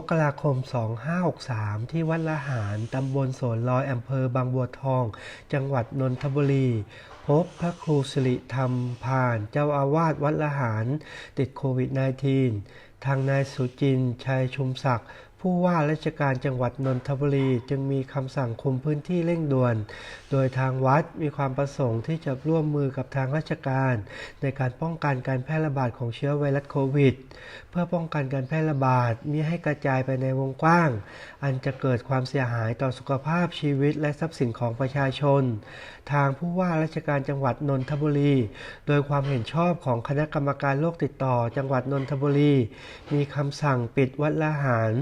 มกราคม 2563 ที่วัดละหารตำบลโสนลอยอำเภอบางบัวทอง จังหวัดนนทบุรี พบพระครูสิริธรรมพาน เจ้าอาวาสวัดละหาร ติดโควิด -19 ทางนายสุจิน ชัยชุมศักดิ์ ผู้ว่าราชการจังหวัดนนทบุรีจึงมีคำสั่งคุมพื้นที่เร่งด่วน โดยทางวัดมีความประสงค์ที่จะร่วมมือกับทางราชการ ในการป้องกันการแพร่ระบาดของเชื้อไวรัสโควิด เพื่อป้องกันการแพร่ระบาดมิให้กระจายไปในวงกว้าง อันจะเกิดความเสียหายต่อสุขภาพชีวิตและทรัพย์สินของประชาชน ทางผู้ว่าราชการจังหวัดนนทบุรี โดยความเห็นชอบของคณะกรรมการโรคติดต่อจังหวัดนนทบุรี มีคำสั่งปิดวัดละหาร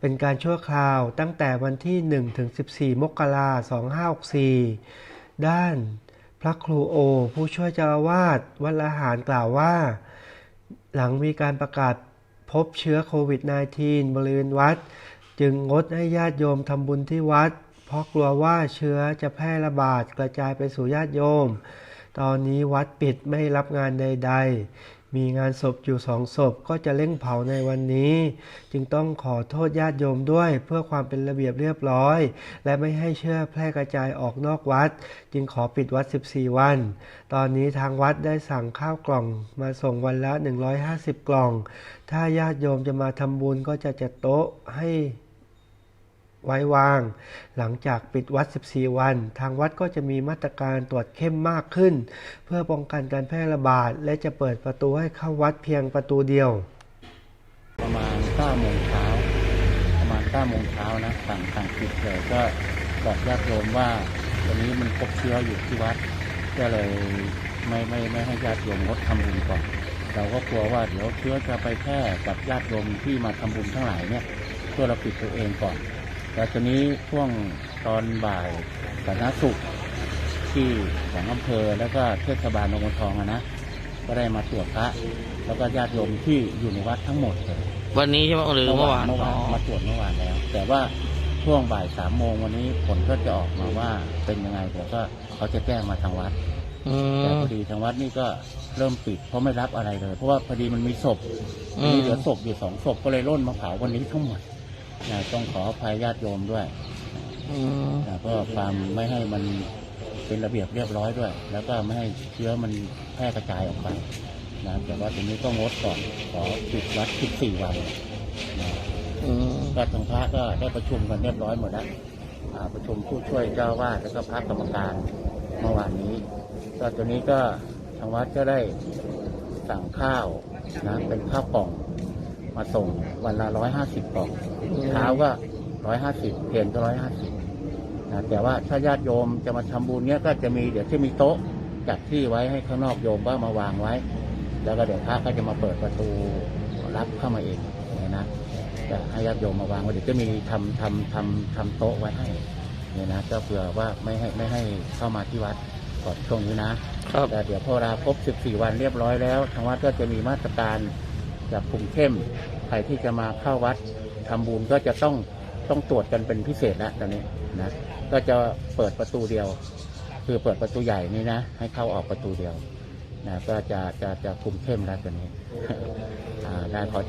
เป็นการชั่วคราวตั้งแต่วันที่ 1 ถึง 14 มกราคม 2564 ด้านพระครูโอ ผู้ช่วยเจ้าอาวาสวัดละหารกล่าวว่า หลังมีการประกาศพบเชื้อโควิด -19 บริเวณวัด จึงงดให้ญาติโยมทำบุญที่วัด เพราะกลัวว่าเชื้อจะแพร่ระบาดกระจายไปสู่ญาติโยม ตอนนี้วัดปิดไม่รับงานใดๆ มีงานศพอยู่สองศพก็จะเร่งเผาในวันนี้ จึงต้องขอโทษญาติโยมด้วยเพื่อความเป็นระเบียบเรียบร้อย และไม่ให้เชื้อแพร่กระจายออกนอกวัด จึงขอปิดวัด 14 วัน ตอนนี้ทางวัดได้สั่งข้าวกล่องมาส่งวันละ 150 กล่อง ถ้าญาติโยมจะมาทำบุญก็จะจัดโต๊ะให้ ไว้วาง หลังจากปิดวัด 14 วัน ทางวัดก็จะมีมาตรการตรวจเข้มมากขึ้น เพื่อป้องกันการแพร่ระบาด และจะเปิดประตูให้เข้าวัดเพียงประตูเดียว ประมาณ9โมงเช้าประมาณ9โมงเช้านะสั่งสั่งปิดเลยก็บอกญาติโยมว่าตอนนี้มันพบเชื้ออยู่ที่วัด ก็เลยไม่ไม่ไม่ให้ญาติโยมงดทำบุญก่อนเราก็กลัวว่าเดี๋ยวเชื้อจะไปแพร่กับญาติโยมที่มาทำบุญทั้งหลายเนี่ยเพื่อเราปิดตัวเองก่อน แต่ตอนนี้ช่วงตอนบ่ายสาธารณสุขที่ของอำเภอแล้วก็เทศบาลบางบัวทองอะนะก็ได้มาตรวจพระแล้วก็ญาติโยมที่อยู่ในวัดทั้งหมดเลยวันนี้ใช่ไหมหรือเมื่อวานเมื่อวานอ๋อมาตรวจเมื่อวานแล้ว แต่ว่าช่วงบ่ายสามโมงวันนี้ผลก็จะออกมาว่าเป็นยังไงเดี๋ยวก็เขาจะแจ้งมาทางวัดอืแต่มพอดีทางวัดนี่ก็เริ่มปิดเพราะไม่รับอะไรเลย เพราะว่าพอดีมันมีศพอืมมีเหลือศพอยู่สองศพก็เลยร่นมาเผาวันนี้ทั้งหมด นะต้องขออภัยญาติโยมด้วยอืมนะก็ความไม่ให้มันเป็นระเบียบเรียบร้อยด้วย แล้วก็ไม่ให้เชื้อมันแพร่กระจายออกไปนะแต่ว่าทีนี้ก็งดก่อนขอปิดวัด14วันนะอืมก็ทางพระก็ได้ประชุมกันเรียบร้อยหมดแล้วอ่าประชุมผู้ช่วยเจ้าวาดแล้วก็พระกรรมการเมื่อวานนี้ ก็ตัวนี้ก็ทางวัดก็ได้สั่งข้าวนะเป็นข้าวกล่อง มาส่งวันละร้อยห้าสิบกล่องเช้าก็ร้อยห้าสิบเพนก็ร้อยห้าสิบนะแต่ว่าถ้าญาติโยมจะมาทำบุญเนี้ยก็จะมีเดี๋ยวที่มีโต๊ะจัดที่ไว้ให้ข้างนอกโยมก็มาวางไว้ แล้วก็เดี๋ยวพระก็จะมาเปิดประตูรับเข้ามาเองเนี่ยนะจะให้ญาติโยมมาวางไว้เดี๋ยวจะมีทำทำทำทำโต๊ะไว้ให้เนี่ยนะก็เผื่อว่าไม่ให้ไม่ให้เข้ามาที่วัดก่อนช่วงนี้นะครับแต่เดี๋ยวพอเวลาครบ 14 วันเรียบร้อยแล้วทางวัดก็จะมีมาตรการ จากคุมเข้มใครที่จะมาเข้าวัดทำบุญก็จะต้องต้องตรวจกันเป็นพิเศษแล้วตอนนี้นะก็จะเปิดประตูเดียว คือเปิดประตูใหญ่นี่นะ ให้เข้าออกประตูเดียวนะก็จะจะจะคุมเข้มแล้วตอนนี้ได้ขอ